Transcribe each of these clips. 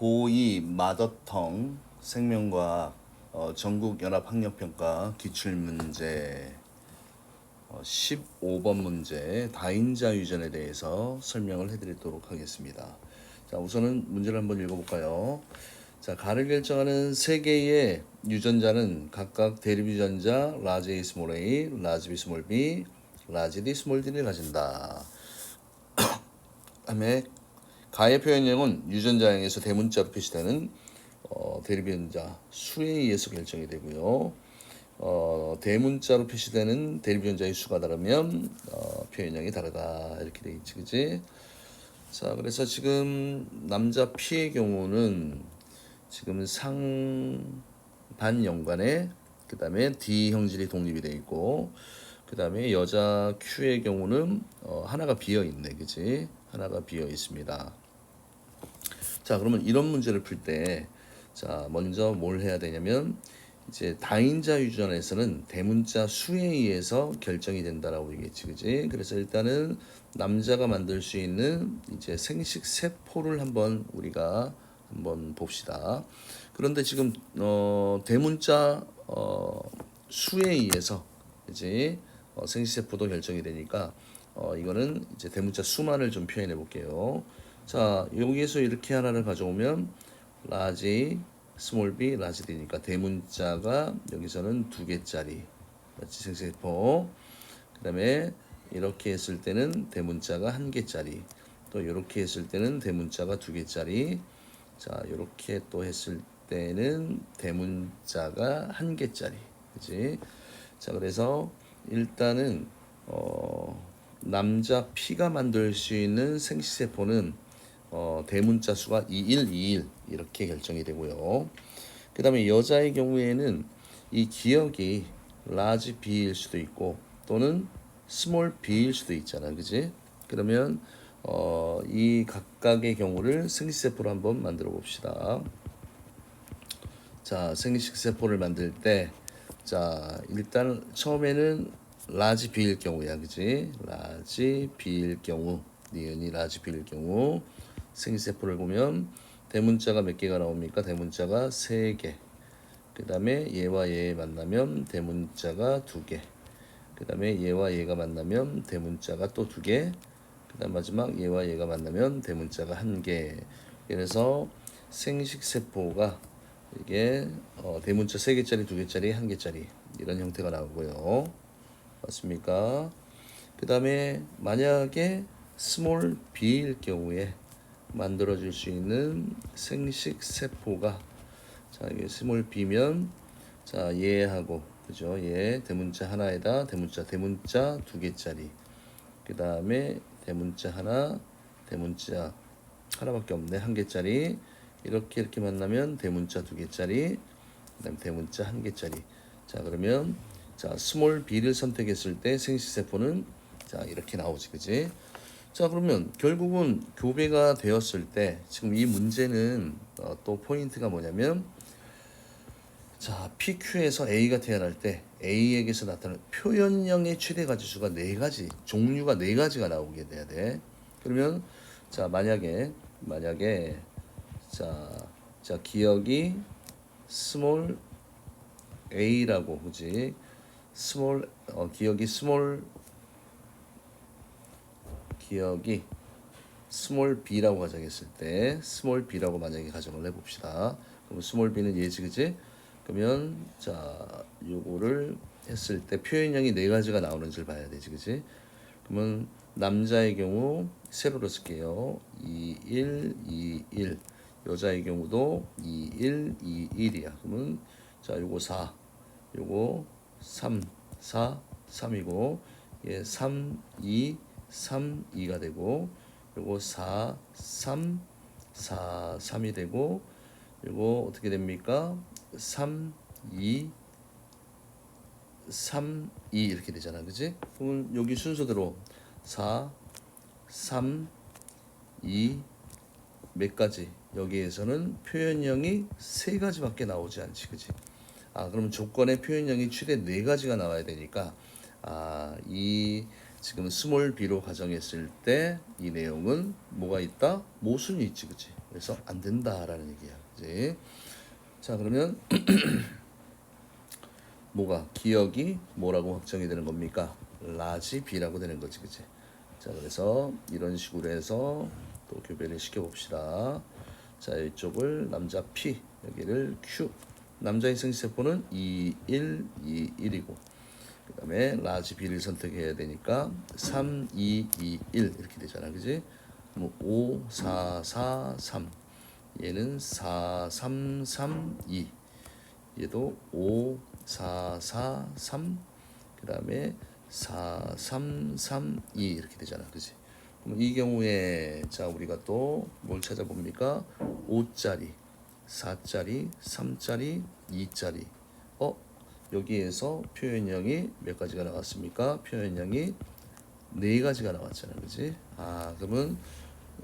고2 마더텅 생명과학 어, 전국연합학력평가 기출문제 어, 15번 문제 다인자 유전에 대해서 설명을 해드리도록 하겠습니다. 자 우선은 문제를 한번 읽어볼까요? 자 가를 결정하는 세 개의 유전자는 각각 대립 유전자 라지 A 스몰 A, 라지 B 스몰 B, 라지 D 스몰 D를 가진다. 다음에 가의 표현형은 유전자형에서 대문자로 표시되는 어, 유전자 수에 의해서 결정이 되고요. 어, 대문자로 표시되는 대립 유전자의 수가 다르면 어, 표현형이 다르다 이렇게 돼 있지, 그지? 자, 그래서 지금 남자 P의 경우는 지금 상반 연관에 그 다음에 D 형질이 독립이 돼 있고 그 다음에 여자 Q의 경우는 어, 하나가 비어 있네, 그지? 하나가 비어 있습니다. 자, 그러면 이런 문제를 풀 때, 자, 먼저 뭘 해야 되냐면, 이제 다인자 유전에서는 대문자 수에 의해서 결정이 된다라고 얘기했지, 그지? 그래서 일단은 남자가 만들 수 있는 이제 생식 세포를 한번 우리가 한번 봅시다. 그런데 지금 어, 대문자 어, 수에 의해서 이제 어, 생식 세포도 결정이 되니까 어, 이거는 이제 대문자 수만을 좀 표현해 볼게요. 자, 여기에서 이렇게 하나를 가져오면 라지 스몰 b 라지 d니까 대문자가 여기서는 두 개짜리. 마치 생세포 그다음에 이렇게 했을 때는 대문자가 한 개짜리. 또 이렇게 했을 때는 대문자가 두 개짜리. 자 이렇게 또 했을 때는 대문자가 한 개짜리. 그지 자 그래서 일단은 어 남자 P가 만들 수 있는 생식세포는 어, 대문자 수가 21, 21 이렇게 결정이 되고요. 그 다음에 여자의 경우에는 이 기억이 라지 B일 수도 있고 또는 스몰 B일 수도 있잖아. 그지? 그러면 어, 이 각각의 경우를 생식세포로 한번 만들어 봅시다. 자, 생식세포를 만들 때, 자, 일단 처음에는 라지 B일 경우야. 그지? 라지 B일 경우, 니은이 라지 B일 경우, 생식세포를 보면 대문자가 몇 개가 나옵니까? 대문자가 세 개. 그 다음에 얘와 얘 만나면 대문자가 두 개. 그 다음에 얘와 얘가 만나면 대문자가 또두 개. 그 다음 마지막 얘와 얘가 만나면 대문자가 한 개. 그래서 생식세포가 이게 어, 대문자 세 개짜리, 두 개짜리, 한 개짜리 이런 형태가 나오고요. 맞습니까? 그 다음에 만약에 스몰 b일 경우에 만들어질 수 있는 생식 세포가 자 이게 스몰 b면 자 얘하고 그죠? 얘 대문자 하나에다 대문자 대문자 두 개짜리. 그 다음에 대문자 하나 대문자 하나밖에 없네. 한 개짜리. 이렇게 이렇게 만나면 대문자 두 개짜리 그다음 대문자 한 개짜리. 자 그러면 자 스몰 b를 선택했을 때 생식 세포는 자 이렇게 나오지. 그지 자 그러면 결국은 교배가 되었을 때 지금 이 문제는 어, 또 포인트가 뭐냐면 자 PQ에서 A가 태어날 때 A에게서 나타나는 표현형의 최대 가지수가 네 가지 종류가 네 가지가 나오게 돼야 돼. 그러면 자 만약에 만약에 자, 자 기억이 스몰 A라고 그지? 스몰 어, 기억이 스몰 기억이 스몰 b라고 가정했을 때 스몰 b라고 만약에 가정을 해봅시다. 그럼 스몰 b는 예지 그지? 그러면 자 요거를 했을 때 표현형이 네 가지가 나오는지를 봐야 되지 그지? 그러면 남자의 경우 세로로 쓸게요. 2, 1, 2, 1 여자의 경우도 2, 1, 2, 1이야. 그러면 자 요거 4 요거 3, 4, 3이고 예, 3, 2, 3, 2가 되고 요거 4, 3, 4, 3이 되고 요거 어떻게 됩니까? 3, 2, 3, 2 이렇게 되잖아. 그지? 그러면 여기 순서대로 4, 3, 2, 몇 가지? 여기에서는 표현형이 세 가지밖에 나오지 않지. 그지? 아, 그러면 조건의 표현형이 최대 네 가지가 나와야 되니까 아, 이 지금 스몰 b로 가정했을 때 이 내용은 뭐가 있다? 모순이 있지, 그치? 그래서 안 된다라는 얘기야. 그지? 자, 그러면 뭐가 기억이 뭐라고 확정이 되는 겁니까? 라지 B라고 되는 거지, 그지? 자, 그래서 이런 식으로 해서 또 교배를 시켜 봅시다. 자, 이쪽을 남자 P, 여기를 Q. 남자의 생세포는 2, 1, 2, 1이고 그 다음에 라지 B를 선택해야 되니까 3, 2, 2, 1 이렇게 되잖아, 그지? 뭐 5, 4, 4, 3. 얘는 4, 3, 3, 2. 얘도 5, 4, 4, 3. 그 다음에 4, 3, 3, 2 이렇게 되잖아, 그지? 그럼 이 경우에 자 우리가 또 뭘 찾아봅니까? 5짜리, 4짜리, 3짜리, 2짜리. 어 여기에서 표현형이 몇 가지가 나왔습니까? 표현형이 네 가지가 나왔잖아, 그지? 아 그러면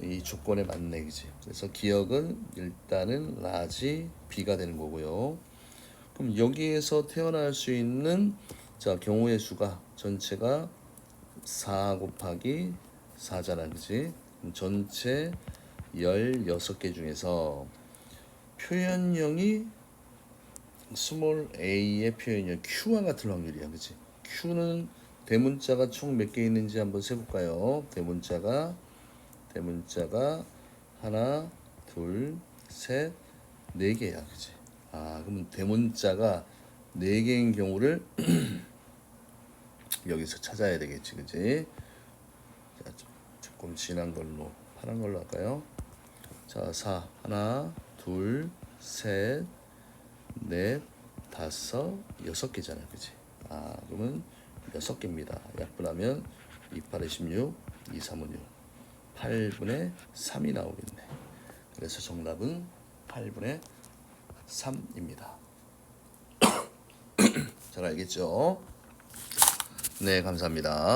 이 조건에 맞네, 그지? 그래서 기억은 일단은 라지 B가 되는 거고요. 그럼 여기에서 태어날 수 있는 자 경우의 수가 전체가 4 곱하기 4잖아, 그지? 전체 16개 중에서 표현형이 스몰 a의 표현형 q와 같은 확률이야, 그지? q는 대문자가 총 몇 개 있는지 한번 세볼까요? 대문자가 대문자가 하나, 둘, 셋, 네 개야, 그지? 아, 그러면 대문자가 네 개인 경우를 여기서 찾아야 되겠지, 그지? 자, 좀- 조금 진한 걸로 파란 걸로 할까요? 자, 4 하나, 둘, 셋, 넷, 다섯, 여섯 개잖아, 그지? 아, 그러면 여섯 개입니다. 약분하면 2, 8에 16, 2, 3은 6, 8분의 3이 나오겠네. 그래서 정답은 8분의 3입니다. 잘 알겠죠? 네, 감사합니다.